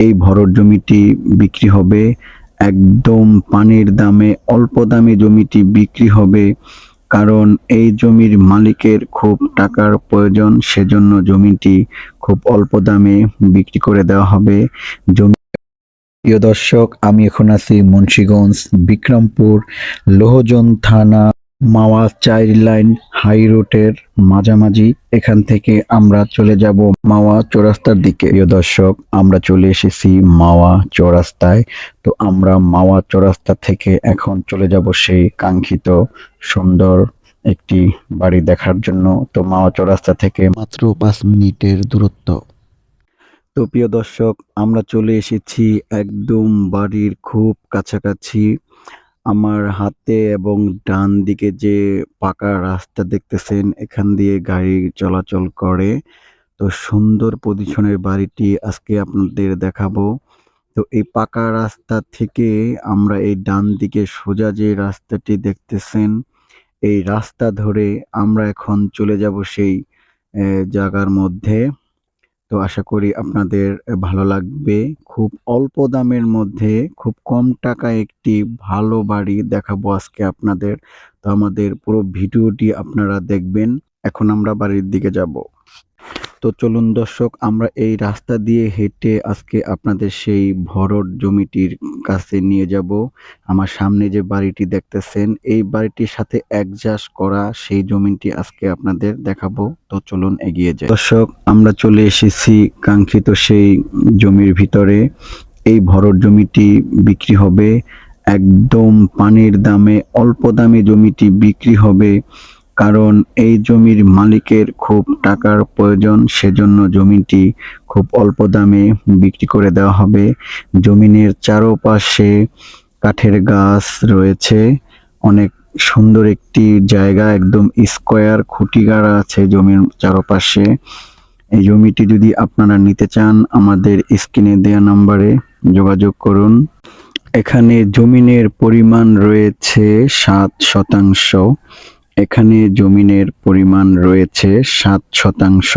এই ভরট জমিটি বিক্রি হবে। একদম পানির দামে, অল্প দামে জমিটি বিক্রি হবে। কারণ এই জমির মালিকের খুব টাকার প্রয়োজন, সেজন্য জমিটি খুব অল্প দামে বিক্রি করে দেওয়া হবে। জমি প্রিয় দর্শক, আমি এখন আছি মুন্সিগঞ্জ, বিক্রমপুর লোহজন থানা। মাওয়া চাইল্ড লাইন হাই রোডের মাঝামাঝি। এখান থেকে আমরা চলে যাব মাওয়া চৌরাস্তার দিকে। প্রিয় দর্শক, আমরা চলে এসেছি মাওয়া চৌরাস্তায়। তো আমরা মাওয়া চৌরাস্তা থেকে এখন চলে যাব সেই কাঙ্ক্ষিত সুন্দর একটি বাড়ি দেখার জন্য। তো মাওয়া চৌরাস্তা থেকে মাত্র পাঁচ মিনিটের দূরত্ব। তো প্রিয় দর্শক, আমরা চলে এসেছি একদম বাড়ির খুব কাছাকাছি আমার হাতে এবং ডান দিকে যে পাকা রাস্তা দেখতেছেন, এখান দিয়ে গাড়ি চলাচল করে। তো সুন্দর পজিশনের বাড়িটি আজকে আপনাদের দেখাবো। তো এই পাকা রাস্তা থেকে আমরা এই ডান দিকে সোজা যে রাস্তাটি দেখতেছেন, এই রাস্তা ধরে আমরা এখন চলে যাব সেই জায়গার মধ্যে। তো আশা করি আপনাদের ভালো লাগবে। খুব অল্প দামের মধ্যে, খুব কম টাকা একটি ভালো বাড়ি দেখাবো আজকে আপনাদের। তো আমাদের পুরো ভিডিওটি আপনারা দেখবেন। এখন আমরা বাড়ির দিকে যাব। তো চলুন দর্শক, আমরা এই রাস্তা দিয়ে হেঁটে আজকে আপনাদের সেই ভরট জমিটির কাছে নিয়ে যাব। আমার সামনে যে বাড়িটি দেখতেছেন, এই বাড়িটির সাথে অ্যাডজাস্ট করা সেই জমিটি আজকে আপনাদের দেখাবো। তো চলুন এগিয়ে যাই। দর্শক, আমরা চলে এসেছি কাঙ্ক্ষিত সেই জমির ভিতরে। এই ভরট জমিটি বিক্রি হবে, একদম পানির দামে অল্প দামে জমিটি বিক্রি হবে। কারণ এই জমির মালিকের খুব টাকার প্রয়োজন, সেজন্য জমিটি খুব অল্প দামে বিক্রি করে দেওয়া হবে। জমিনের চারপাশে কাঠের গাছ রয়েছে। অনেক সুন্দর একটি জায়গা, একদম স্কোয়ার খুঁটি গাড়া আছে জমির চারপাশে। এই জমিটি যদি আপনারা নিতে চান, আমাদের স্ক্রিনে দেওয়া নম্বরে যোগাযোগ করুন। এখানে জমিনের পরিমাণ রয়েছে সাত শতাংশ। এখানে জমিনের পরিমাণ রয়েছে সাত শতাংশ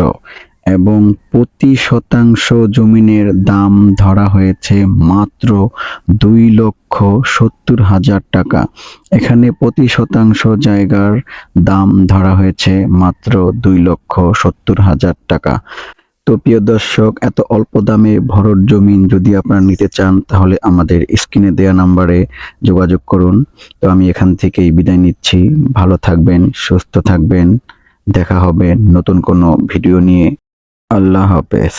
এবং প্রতি শতাংশ জমিনের দাম ধরা হয়েছে মাত্র দুই লক্ষ সত্তর হাজার টাকা। এখানে প্রতি শতাংশ জায়গার দাম ধরা হয়েছে মাত্র দুই লক্ষ সত্তর হাজার টাকা। তো প্রিয় দর্শক, এত অল্প দামে ভরট জমিন যদি আপনারা নিতে চান, তাহলে আমাদের স্ক্রিনে দেয়া নাম্বারে যোগাযোগ করুন। তো আমি এখান থেকেই বিদায় নিচ্ছি। ভালো থাকবেন, সুস্থ থাকবেন। দেখা হবে নতুন কোনো ভিডিও নিয়ে। আল্লাহ হাফেজ।